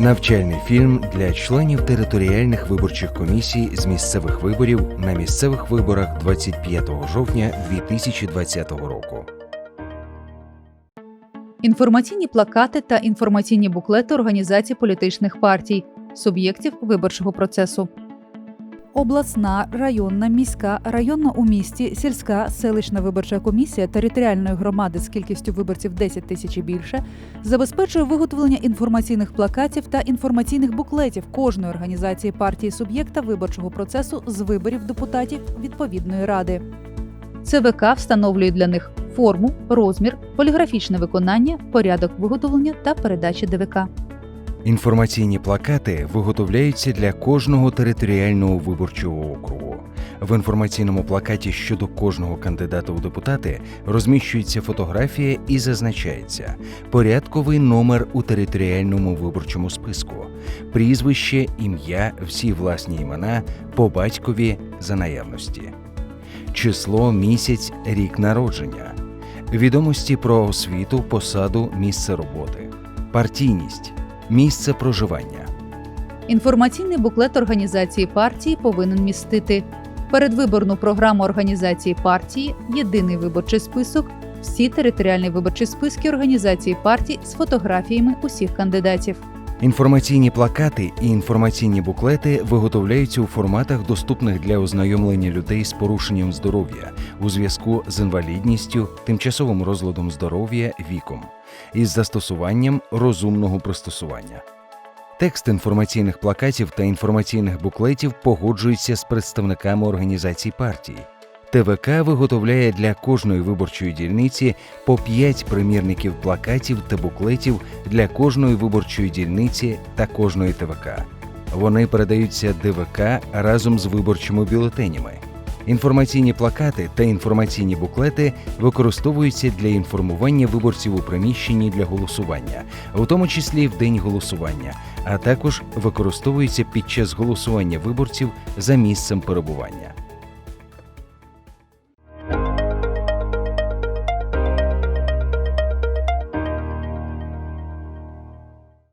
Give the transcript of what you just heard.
Навчальний фільм для членів територіальних виборчих комісій з місцевих виборів на місцевих виборах 25 жовтня 2020 року. Інформаційні плакати та інформаційні буклети організацій політичних партій, суб'єктів виборчого процесу. Обласна, районна, міська, районна у місті, сільська, селищна виборча комісія територіальної громади з кількістю виборців 10 тисяч і більше забезпечує виготовлення інформаційних плакатів та інформаційних буклетів кожної організації партії суб'єкта виборчого процесу з виборів депутатів відповідної ради. ЦВК встановлює для них форму, розмір, поліграфічне виконання, порядок виготовлення та передачі ДВК. Інформаційні плакати виготовляються для кожного територіального виборчого округу. В інформаційному плакаті щодо кожного кандидата у депутати розміщується фотографія і зазначається порядковий номер у територіальному виборчому списку, прізвище, ім'я, всі власні імена по батькові за наявності, число, місяць, рік народження, відомості про освіту, посаду, місце роботи, партійність, місце проживання. Інформаційний буклет організації партії повинен містити передвиборну програму організації партії, єдиний виборчий список, всі територіальні виборчі списки організації партій з фотографіями усіх кандидатів. Інформаційні плакати і інформаційні буклети виготовляються у форматах, доступних для ознайомлення людей з порушенням здоров'я у зв'язку з інвалідністю, тимчасовим розладом здоров'я, віком із застосуванням розумного пристосування. Текст інформаційних плакатів та інформаційних буклетів погоджується з представниками організацій партій. ТВК виготовляє для кожної виборчої дільниці по 5 примірників плакатів та буклетів для кожної виборчої дільниці та кожної ТВК. Вони передаються ДВК разом з виборчими бюлетенями. Інформаційні плакати та інформаційні буклети використовуються для інформування виборців у приміщенні для голосування, у тому числі в день голосування, а також використовуються під час голосування виборців за місцем перебування.